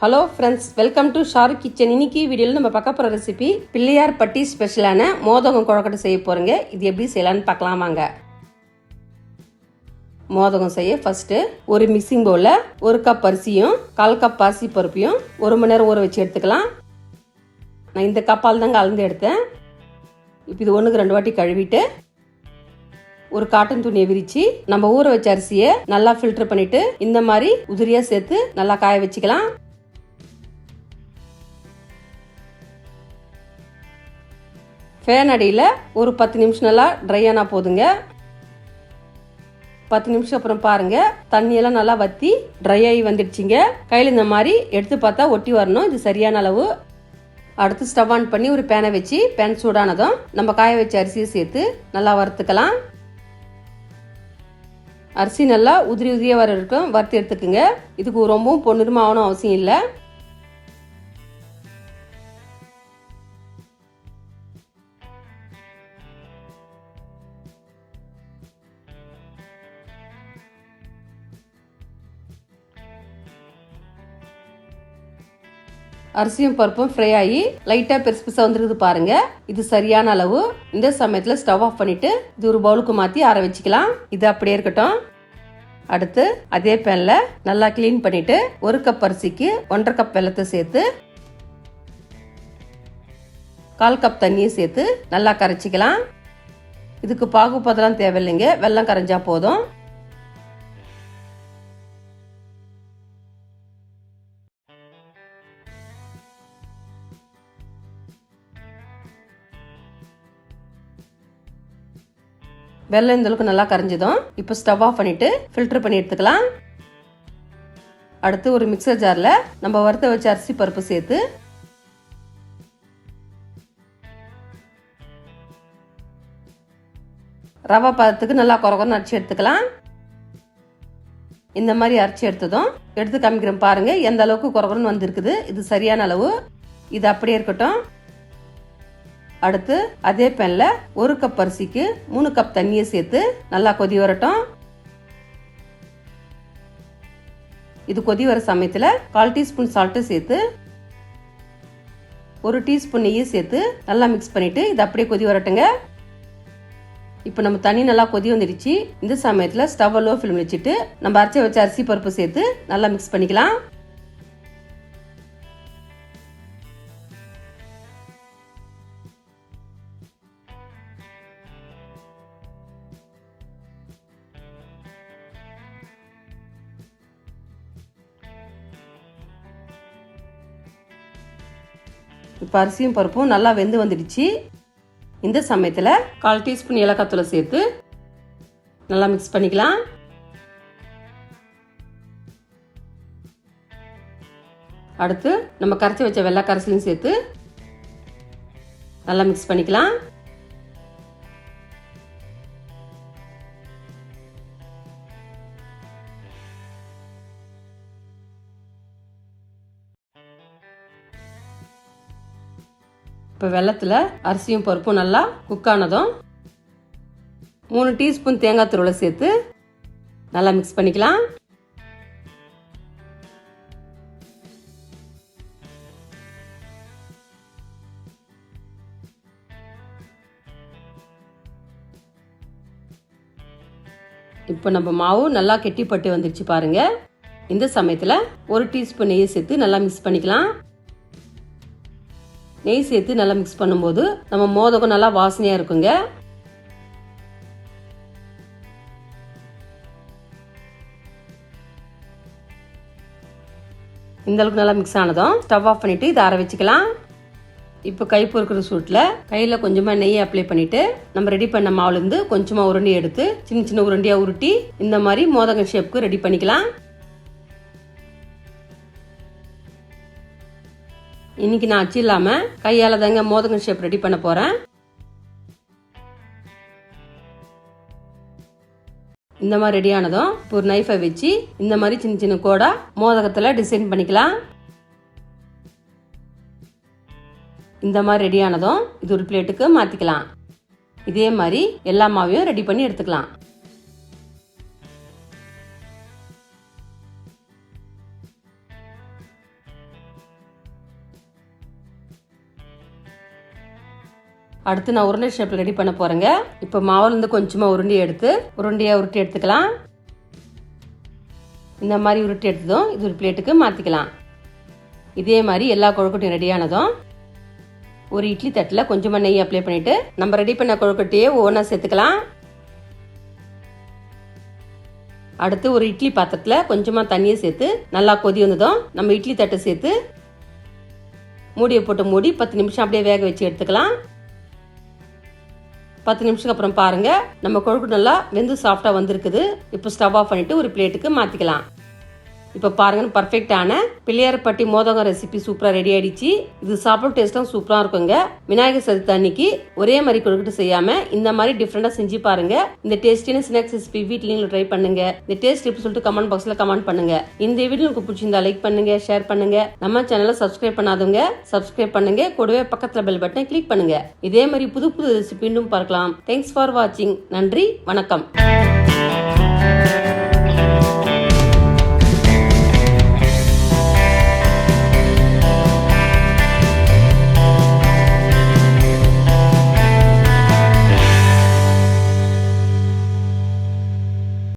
Hello friends welcome to Shahrukh kitchen இன்னைக்கு வீடியோவில் நம்ம பார்க்க போகிற ரெசிபி பிள்ளையார் பட்டி ஸ்பெஷலான மோதகம் குழக்கட்டை செய்ய போகிறோங்க இது எப்படி செய்யலான்னு பார்க்கலாம் வாங்க. மோதகம் செய்ய ஃபஸ்ட்டு ஒரு மிக்சிங் பவுலில் ஒரு கப் அரிசியும் கால் கப் பாசி பருப்பையும் ஒரு மணி நேரம் ஊற வச்சு எடுத்துக்கலாம். நான் இந்த கப்பால் தாங்க அளந்து எடுத்தேன். இப்போ இது ஒன்றுக்கு ரெண்டு வாட்டி கழுவிட்டு ஒரு காட்டன் துணியை விரிச்சு நம்ம ஊற வச்ச அரிசியை நல்லா ஃபில்டர் பண்ணிட்டு இந்த மாதிரி உதிரியா சேர்த்து நல்லா காய வச்சுக்கலாம். ஃபேன் அடியில் ஒரு பத்து நிமிஷம் நல்லா ட்ரை ஆனால் போதுங்க. பத்து நிமிஷம் அப்புறம் பாருங்க. தண்ணியெல்லாம் நல்லா வத்தி ட்ரை ஆகி வந்துடுச்சிங்க. கையில் இந்த மாதிரி எடுத்து பார்த்தா ஒட்டி வரணும். இது சரியான அளவு. அடுத்து ஸ்டவ் ஆன் பண்ணி ஒரு பேனை வச்சு பேன் சூடானதும் நம்ம காய வச்ச அரிசியை சேர்த்து நல்லா வறுத்துக்கலாம். அரிசி நல்லா உதிரி உதிரியாக வர இருக்கும் வறுத்து எடுத்துக்குங்க. இதுக்கு ரொம்பவும் பொன்னிறமா ஆகணும் அவசியம் இல்லை. அரிசியும் பருப்பும் ஃப்ரை ஆகி லைட்டாக பெருசு பெருசாக வந்துருக்குது பாருங்க. இது சரியான அளவு. இந்த சமயத்தில் ஸ்டவ் ஆஃப் பண்ணிட்டு இது ஒரு பவுலுக்கு மாற்றி ஆற வச்சுக்கலாம். இது அப்படியே இருக்கட்டும். அடுத்து அதே பேனில் நல்லா கிளீன் பண்ணிட்டு ஒரு கப் அரிசிக்கு ஒன்றரை கப் வெள்ளத்தை சேர்த்து கால் கப் தண்ணியை சேர்த்து நல்லா கரைச்சிக்கலாம். இதுக்கு பாகுபதெல்லாம் தேவையில்லைங்க. வெள்ளம் கரைஞ்சா போதும். வெள்ளம் இந்த அளவுக்கு நல்லா கரைஞ்சதும் இப்போ ஸ்டவ் ஆஃப் பண்ணிட்டு ஃபில்டர் பண்ணி எடுத்துக்கலாம். அடுத்து ஒரு மிக்சர் ஜாரில் நம்ம வறுத்த வச்ச அரிசி பருப்பு சேர்த்து ரவா பதத்துக்கு நல்லா குறகுறன்னு அரைச்சி எடுத்துக்கலாம். இந்த மாதிரி அரைச்சி எடுத்ததும் எடுத்து காமிக்கிறேன் பாருங்கள் எந்த அளவுக்கு குறகுறன்னு வந்திருக்குது இது சரியான அளவு இது அப்படியே இருக்கட்டும். அடுத்து அதே பேனில் ஒரு கப் அரிசிக்கு மூணு கப் தண்ணியை சேர்த்து நல்லா கொதி வரட்டும். இது கொதி வர சமயத்தில் கால் டீஸ்பூன் சால்ட்டு சேர்த்து ஒரு டீஸ்பூன் நெய்யை சேர்த்து நல்லா மிக்ஸ் பண்ணிட்டு இது அப்படியே கொதி வரட்டுங்க. இப்போ நம்ம தண்ணி நல்லா கொதி வந்துடுச்சு. இந்த சமயத்தில் ஸ்டவ் லோ ஃபிலிம் வச்சுட்டு நம்ம அரைச்சி வச்ச அரிசி பருப்பு சேர்த்து நல்லா மிக்ஸ் பண்ணிக்கலாம். இப்போ அரிசியும் பருப்பும் நல்லா வெந்து வந்துடுச்சு. இந்த சமயத்தில் கால் டீஸ்பூன் ஏலக்காத்தூளை சேர்த்து நல்லா மிக்ஸ் பண்ணிக்கலாம். அடுத்து நம்ம கரைச்சி வச்ச வெள்ளை கரைசலையும் சேர்த்து நல்லா மிக்ஸ் பண்ணிக்கலாம். இப்போ வெள்ளத்தில் அரிசியும் பருப்பும் நல்லா குக் ஆனதும் மூணு டீஸ்பூன் தேங்காய் துருளை சேர்த்து நல்லா மிக்ஸ் பண்ணிக்கலாம். இப்போ நம்ம மாவு நல்லா கெட்டிப்பட்டு வந்துருச்சு பாருங்க. இந்த சமயத்தில் ஒரு டீஸ்பூன் நெய்யை சேர்த்து நல்லா மிக்ஸ் பண்ணிக்கலாம். நெய் சேர்த்து நல்லா மிக்ஸ் பண்ணும்போது நம்ம மோதகம் நல்லா வாசனையாக இருக்குங்க. இந்த அளவுக்கு நல்லா மிக்ஸ் ஆனதும் ஸ்டவ் ஆஃப் பண்ணிட்டு இதை அரை வச்சுக்கலாம். இப்போ கை பொறுக்கிற சூட்டில் கையில் கொஞ்சமாக நெய் அப்ளை பண்ணிட்டு நம்ம ரெடி பண்ண மாவுலேருந்து கொஞ்சமாக உருண்டி எடுத்து சின்ன சின்ன உருண்டியாக உருட்டி இந்த மாதிரி மோதகம் ஷேப்புக்கு ரெடி பண்ணிக்கலாம். இன்னைக்கு நான் அச்சு இல்லாமல் கையால் தாங்க மோதகம் ஷேப் ரெடி பண்ண போகிறேன் இந்த மாதிரி ரெடி ஆனதும் இப்போ ஒரு நைஃபை வச்சு இந்த மாதிரி சின்ன சின்ன கோடா மோதகத்தில் டிசைன் பண்ணிக்கலாம். இந்த மாதிரி ரெடி ஆனதும் இது ஒரு பிளேட்டுக்கு மாற்றிக்கலாம் இதே மாதிரி எல்லா மாவையும் ரெடி பண்ணி எடுத்துக்கலாம். அடுத்து நான் உருண்டை ஷேப்பில் ரெடி பண்ண போகிறேங்க இப்போ மாவுலேருந்து கொஞ்சமாக உருண்டி எடுத்து உருண்டையாக உருட்டி எடுத்துக்கலாம். இந்த மாதிரி உருட்டி எடுத்ததும் இது ஒரு பிளேட்டுக்கு மாற்றிக்கலாம் இதே மாதிரி எல்லா கொழுக்கட்டையும் ரெடியானதும் ஒரு இட்லி தட்டில் கொஞ்சமாக நெய் அப்ளை பண்ணிவிட்டு நம்ம ரெடி பண்ண கொழுக்கட்டையே ஒவ்வொன்றா சேர்த்துக்கலாம். அடுத்து ஒரு இட்லி பாத்திரத்தில் கொஞ்சமாக தண்ணியை சேர்த்து நல்லா கொதி வந்ததும் நம்ம இட்லி தட்டை சேர்த்து மூடியை போட்டு மூடி பத்து நிமிஷம் அப்படியே வேக வச்சு எடுத்துக்கலாம். பத்து நிமிஷத்துக்கு அப்புறம் பாருங்க. நம்ம கொழுக்கு நல்லா வெந்து சாஃப்டா வந்திருக்குது. இப்போ ஸ்டவ் ஆஃப் பண்ணிட்டு ஒரு பிளேட்டுக்கு மாற்றிக்கலாம் இப்போ பாருங்க பர்ஃபெக்டான பிள்ளையார்பட்டி மோதகம் ரெசிபி சூப்பராக ரெடி ஆயிடுச்சு. இது சாப்பிட டேஸ்ட்லாம் சூப்பராக இருக்குங்க. விநாயகர் சதுர்த்தி அன்னைக்கு ஒரே மாதிரி கொடுக்கிட்டு செய்யாமல் இந்த மாதிரி டிஃப்ரெண்ட்டாக செஞ்சு பாருங்க. இந்த டேஸ்டியான ஸ்நாக்ஸ் ரெசிபி வீட்டில் நீங்களும் ட்ரை பண்ணுங்க. இந்த டேஸ்ட் எப்படி சொல்லிட்டு கமெண்ட் பாக்ஸில் கமெண்ட் பண்ணுங்க. இந்த வீடியோ உங்களுக்கு பிடிச்சிருந்தா லைக் பண்ணுங்க ஷேர் பண்ணுங்க. நம்ம சேனலை சப்ஸ்கிரைப் பண்ணாதவங்க சப்ஸ்கிரைப் பண்ணுங்க. கூடவே பக்கத்தில் பெல் பட்டனை கிளிக் பண்ணுங்க. இதே மாதிரி புது புது ரெசிபி இன்னும் பார்க்கலாம். தேங்க்ஸ் ஃபார் வாட்சிங் நன்றி வணக்கம்.